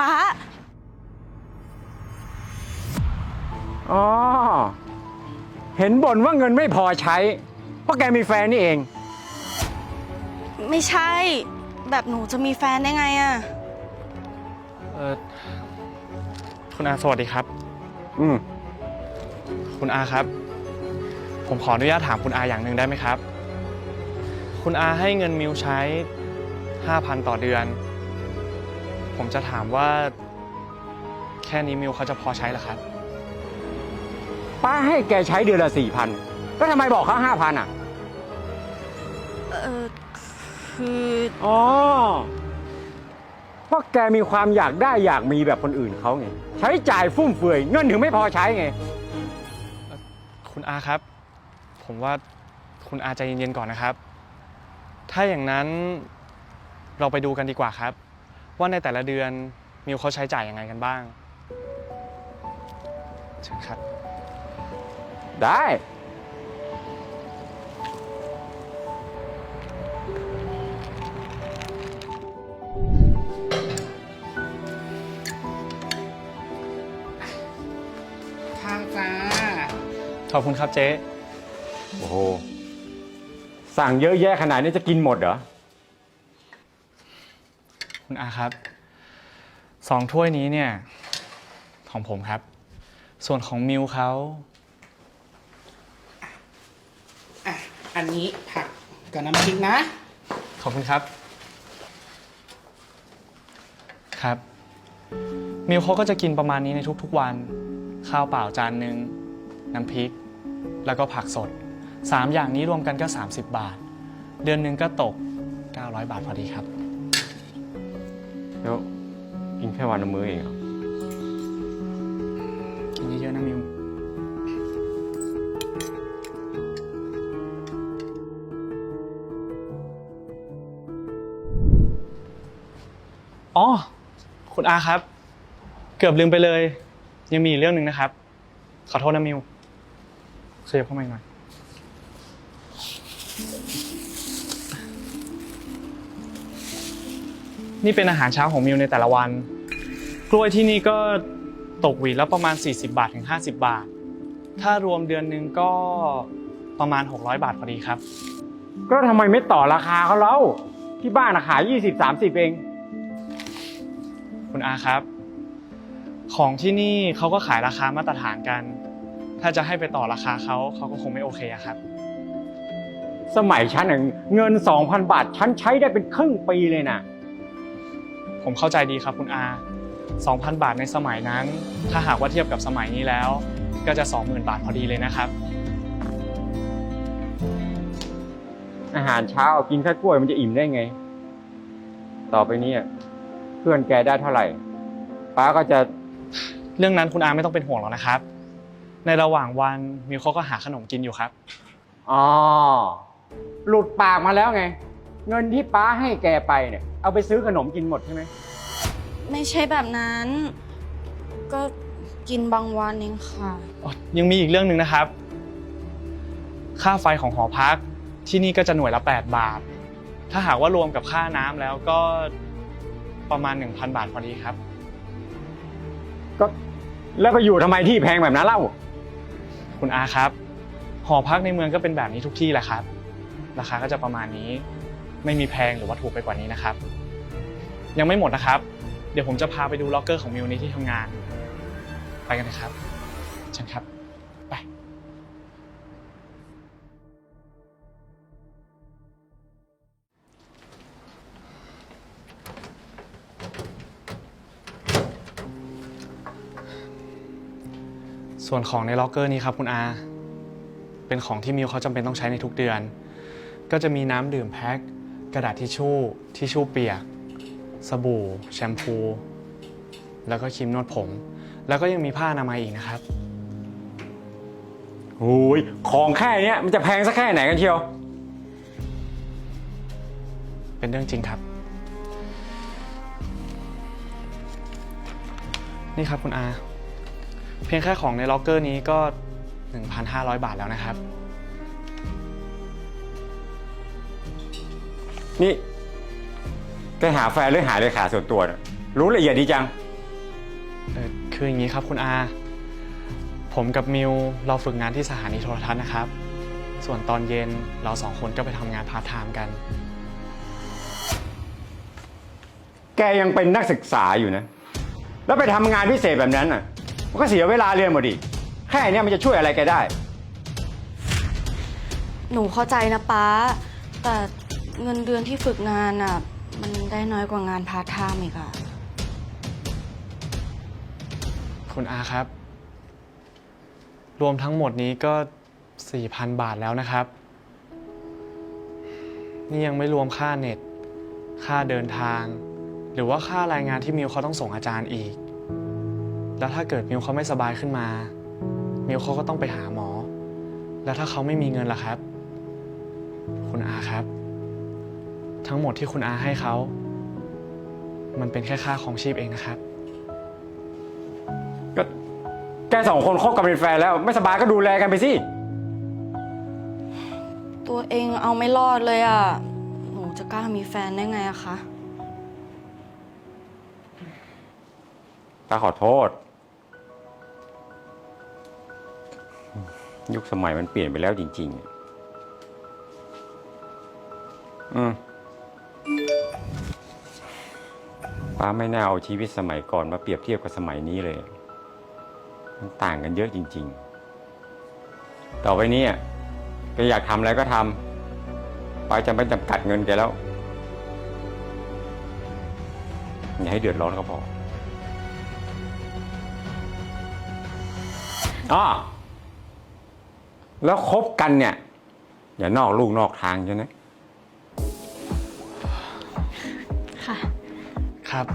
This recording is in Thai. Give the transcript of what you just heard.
ป้า อ๋อ เห็นบ่นว่าเงินไม่พอใช้ เพราะแกมีแฟนนี่เอง ไม่ใช่ แบบหนูจะมีแฟนได้ไงอะเออคุณอาสวัสดีครับ อืม คุณอาครับ ผมขออนุญาตถามคุณอาอย่างหนึ่งได้ไหมครับ คุณอาให้เงินมิวใช้ 5,000 ต่อเดือน ผมจะถามว่า แค่นี้มิวเขาจะพอใช้เหรอครับ ป้าให้แกใช้เดือนละสี่พันแล้วทำไมบอกเขาห้าพันอะ เออคืออ๋อเพราะแกมีความอยากได้อยากมีแบบคนอื่นเขาไง ใช้จ่ายฟุ่มเฟือยเงินถึงไม่พอใช้ไง คุณอาครับ ผมว่าคุณอาใจเย็นๆก่อนนะครับ ถ้าอย่างนั้นเราไปดูกันดีกว่าครับ ว่าในแต่ละเดือนมิวเขาใช้จ่ายยังไงกันบ้างเชิญครับ ได้ทางจ้า ขอบคุณครับเจ๊ โอ้โห สั่งเยอะแยะขนาดนี้จะกินหมดเหรอ คุณอาครับสองถ้วยนี้เนี่ย ของผมครับ ส่วนของมิวเขาอะ อันนี้ผักกับน้ำพริกนะ ขอบคุณครับ ครับ มิวเขาก็จะกินประมาณนี้ในทุกๆวัน ข้าวเปล่าจานหนึ่งน้ำพริก แล้วก็ผักสดสามอย่างนี้รวมกันก็ 30 บาท เดือนหนึ่งก็ตก 900 บาทพอดีครับ แล้วกินแค่วันละมื้อเองเหรอกินเยอะๆนะมิว อ๋อ คุณอาครับ เกือบลืมไปเลย ยังมีอีกเรื่องหนึ่งนะครับ ขอโทษนะมิวขยับเข้ามาอีกหน่อย นี่เป็นอาหารเช้าของมิวในแต่ละวัน กล้วยที่นี่ก็ตกหวีละประมาณ 40 บาทถึง 50 บาท ถ้ารวมเดือนหนึ่งก็ประมาณ 600 บาทพอดีครับ ก็ทำไมไม่ต่อราคาเขาแล้วที่บ้านอะขายยี่สิบสามสิบเอง คุณอาครับ ของที่นี่เขาก็ขายราคามาตรฐานกัน ถ้าจะให้ไปต่อราคาเขาเขาก็คงไม่โอเคอะครับ สมัยฉันน่ะเงิน 2,000 บาทฉันใช้ได้เป็นครึ่งปีเลยนะ ผมเข้าใจดีครับคุณอา 2,000 บาทในสมัยนั้น ถ้าหากว่าเทียบกับสมัยนี้แล้ว ก็จะ 20,000 บาทพอดีเลยนะครับ อาหารเช้ากินแค่กล้วยมันจะอิ่มได้ไง ต่อไปนี้อะเพื่อนแกได้เท่าไหร่ ป้าก็จะเรื่องนั้นคุณอาไม่ต้องเป็นห่วงหรอกนะครับ ในระหว่างวันมิวเขาก็หาขนมกินอยู่ครับ อ๋อหลุดปากมาแล้วไง เงินที่ป้าให้แกไปเนี่ย เอาไปซื้อขนมกินหมดใช่ไหม ไม่ใช่แบบนั้น ก็กินบางวันเองค่ะ อ๋อยังมีอีกเรื่องหนึ่งนะครับ ค่าไฟของหอพักที่นี่ก็จะหน่วยละ 8 บาท ถ้าหากว่ารวมกับค่าน้ำแล้วก็ประมาณ 1,000 บาทพอดีครับ ก็แล้วก็อยู่ทำไมที่แพงแบบนั้นเล่า คุณอาครับ หอพักในเมืองก็เป็นแบบนี้ทุกที่แหละครับ ราคาก็จะประมาณนี้ ไม่มีแพงหรือว่าถูกไปกว่านี้นะครับ ยังไม่หมดนะครับ เดี๋ยวผมจะพาไปดูล็อกเกอร์ของมิวในที่ทำงาน ไปกันนะครับเชิญครับไป ส่วนของในล็อกเกอร์นี้ครับคุณอา เป็นของที่มิวเขาจำเป็นต้องใช้ในทุกเดือน ก็จะมีน้ำดื่มแพ็ค กระดาษทิชชู่ทิชชู่เปียก สบู่ แชมพู แล้วก็ครีมนวดผม แล้วก็ยังมีผ้าอนามัยอีกนะครับ โอ้ยของแค่เนี้ยมันจะแพงสักแค่ไหนกันเชียว เป็นเรื่องจริงครับ นี่ครับคุณอา เพียงแค่ของในล็อกเกอร์นี้ก็ 1,500 บาทแล้วนะครับ นี่ แกหาแฟนหรือหาเลขาส่วนตัวเนี่ยรู้ละเอียดดีจัง เอ่อคืออย่างนี้ครับคุณอา ผมกับมิวเราฝึกงานที่สถานีโทรทัศน์นะครับ ส่วนตอนเย็นเราสองคนก็ไปทำงานพาร์ทไทม์กัน แกยังเป็นนักศึกษาอยู่นะ แล้วไปทำงานพิเศษแบบนั้นอะ มันก็เสียเวลาเรียนหมดดิแค่เนี้ยมันจะช่วยอะไรแกได้ หนูเข้าใจนะป้า แต่ เงินเดือนที่ฝึกงานอะ มันได้น้อยกว่างานพาร์ทไทม์อีกอะคุณอาครับ รวมทั้งหมดนี้ก็ 4,000 บาทแล้วนะครับ นี่ยังไม่รวมค่าเน็ต ค่าเดินทาง หรือว่าค่ารายงานที่มิวเขาต้องส่งอาจารย์อีก แล้วถ้าเกิดมิวเขาไม่สบายขึ้นมา มิวเขาก็ต้องไปหาหมอ แล้วถ้าเขาไม่มีเงินล่ะครับ คุณอาครับ ทั้งหมดที่คุณอาให้เขา มันเป็นแค่ค่าของชีพเองนะครับ ก็แกสองคนคบกันเป็นแฟนแล้ว ไม่สบายก็ดูแลกันไปสิ ตัวเองเอาไม่รอดเลยอะหนูจะกล้ามีแฟนได้ไงอะคะ ตาขอโทษ ยุคสมัยมันเปลี่ยนไปแล้วจริง ๆ อืม ป้าไม่น่าเอาชีวิตสมัยก่อนมาเปรียบเทียบกับสมัยนี้เลย มันต่างกันเยอะจริง ๆ ต่อไปนี้อะแกอยากทำอะไรก็ทำป้าจะไม่จำกัดเงินแกแล้ว อย่าให้เดือดร้อนก็พออ้อแล้วคบกันเนี่ย อย่านอกลูกนอกทางใช่ไหมค่ะ ครับ